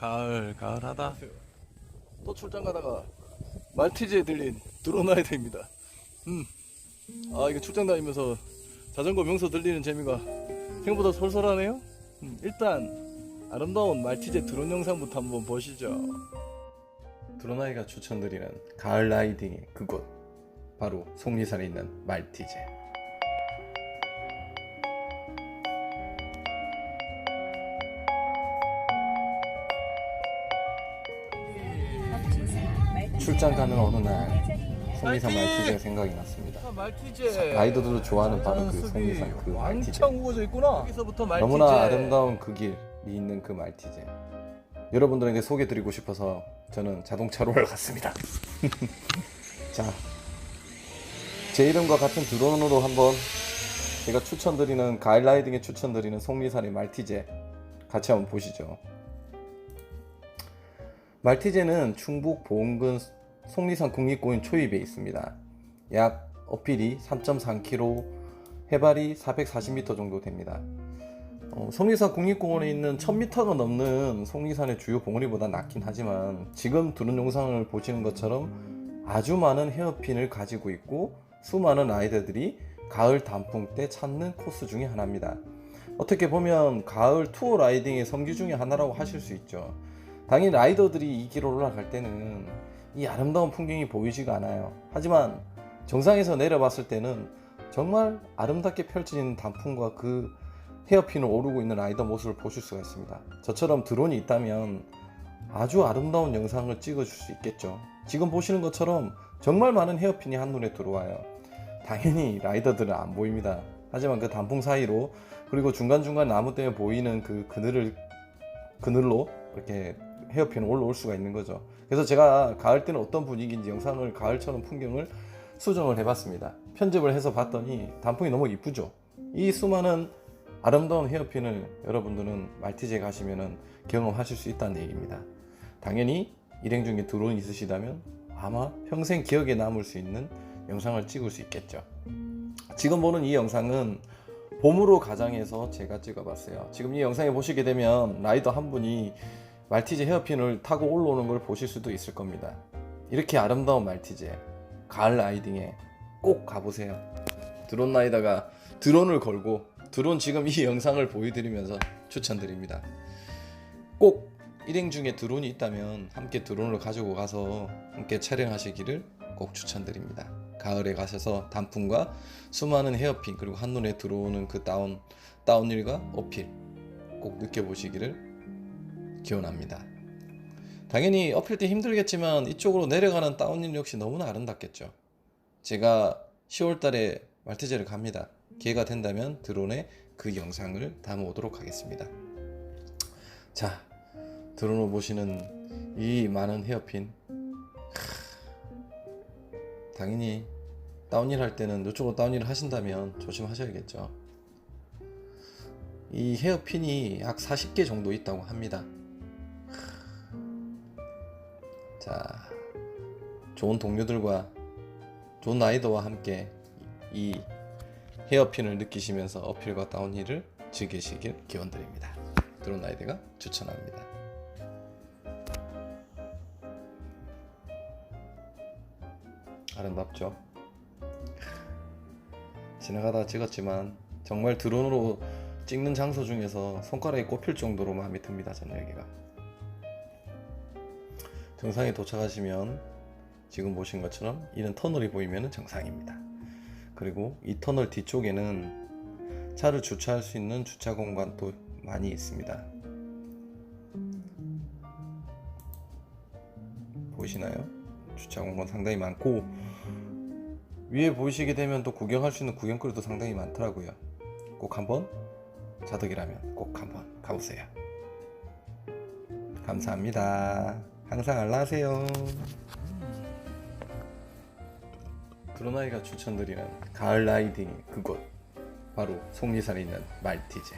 가을 가을하다. 또 출장 가다가 말티즈에 들린 드론아야 됩니다. 음 아 이거 출장 다니면서 자전거 명소 들리는 재미가 생각보다 솔솔하네요. 음, 일단 아름다운 말티즈 드론 영상부터 한번 보시죠. 드론아이가 추천드리는 가을 라이딩의 그곳 바로 속리산에 있는 말티즈 출장 가는 어느 날 속리산 말티즈가 생각이 났습니다. 말티즈 라이더들도 좋아하는 바로 그 속리산 그 말티즈. 왕창 우거져 있구나 여기서부터 말티즈 너무나 아름다운 그 길이 있는 그 말티즈. 여러분들에게 소개드리고 싶어서 저는 자동차로를 갔습니다. 자, 제 이름과 같은 드론으로 한번 제가 추천드리는 가일라이딩에 추천드리는 속리산의 말티제 같이 한번 보시죠. 말티제는 충북 보은군 속리산 국립공원 초입에 있습니다. 약 어필이 3.3km, 해발이 440m 정도 됩니다. 어, 속리산 국립공원에 있는 1000m가 넘는 속리산의 주요 봉우리보다 낮긴 하지만 지금 드론 영상을 보시는 것처럼 아주 많은 헤어핀을 가지고 있고 수많은 라이더들이 가을 단풍 때 찾는 코스 중에 하나입니다. 어떻게 보면 가을 투어 라이딩의 성지 중에 하나라고 하실 수 있죠. 당연히 라이더들이 이 길을 올라갈 때는 이 아름다운 풍경이 보이지가 않아요. 하지만 정상에서 내려봤을 때는 정말 아름답게 펼쳐지는 단풍과 그 헤어핀을 오르고 있는 라이더 모습을 보실 수가 있습니다. 저처럼 드론이 있다면 아주 아름다운 영상을 찍어줄 수 있겠죠. 지금 보시는 것처럼 정말 많은 헤어핀이 한눈에 들어와요. 당연히 라이더들은 안 보입니다. 하지만 그 단풍 사이로 그리고 중간중간 나무 때문에 보이는 그 그늘을 그늘로 이렇게 헤어핀을 올라올 수가 있는 거죠. 그래서 제가 가을 때는 어떤 분위기인지 영상을 가을처럼 풍경을 수정을 해봤습니다. 편집을 해서 봤더니 단풍이 너무 이쁘죠. 이 수많은 아름다운 헤어핀을 여러분들은 말티즈에 가시면은 경험하실 수 있다는 얘기입니다. 당연히 일행 중에 드론 있으시다면 아마 평생 기억에 남을 수 있는 영상을 찍을 수 있겠죠. 지금 보는 이 영상은 봄으로 가장해서 제가 찍어봤어요. 지금 이 영상에 보시게 되면 라이더 한 분이 말티즈 헤어핀을 타고 올라오는 걸 보실 수도 있을 겁니다. 이렇게 아름다운 말티즈 가을 라이딩에 꼭 가보세요. 드론 라이더가 드론을 걸고 드론 지금 이 영상을 보여드리면서 추천드립니다. 꼭 일행 중에 드론이 있다면 함께 드론을 가지고 가서 함께 촬영하시기를 꼭 추천드립니다. 가을에 가셔서 단풍과 수많은 헤어핀 그리고 한눈에 들어오는 그 다운 다운힐과 어필 꼭 느껴보시기를 기원합니다. 당연히 어필 때 힘들겠지만 이쪽으로 내려가는 다운힐 역시 너무나 아름답겠죠. 제가 10월달에 말티즈를 갑니다. 기회가 된다면 드론에 그 영상을 담아오도록 하겠습니다. 자, 드론으로 보시는 이 많은 헤어핀 당연히 다운힐 할 때는 이쪽으로 다운힐 하신다면 조심하셔야겠죠. 이 헤어핀이 약 40개 정도 있다고 합니다. 자, 좋은 동료들과 좋은 라이더와 함께 이 헤어핀을 느끼시면서 어필과 다운힐을 즐기시길 기원드립니다. 드론 라이드가 추천합니다. 아름답죠? 지나가다 찍었지만 정말 드론으로 찍는 장소 중에서 손가락이 꼽힐 정도로 마음에 듭니다. 전 여기가. 정상에 도착하시면 지금 보신 것처럼 이런 터널이 보이면 정상입니다. 그리고 이 터널 뒤쪽에는 차를 주차할 수 있는 주차 공간도 많이 있습니다. 보이시나요? 주차 공간 상당히 많고 위에 보이시게 되면 또 구경할 수 있는 구경거리도 상당히 많더라고요. 꼭 한번 자덕이라면 꼭 한번 가보세요. 감사합니다. 항상 알라하세요. 드로나이가 추천드리는 가을 라이딩 그곳 바로 속리산에 있는 말티즈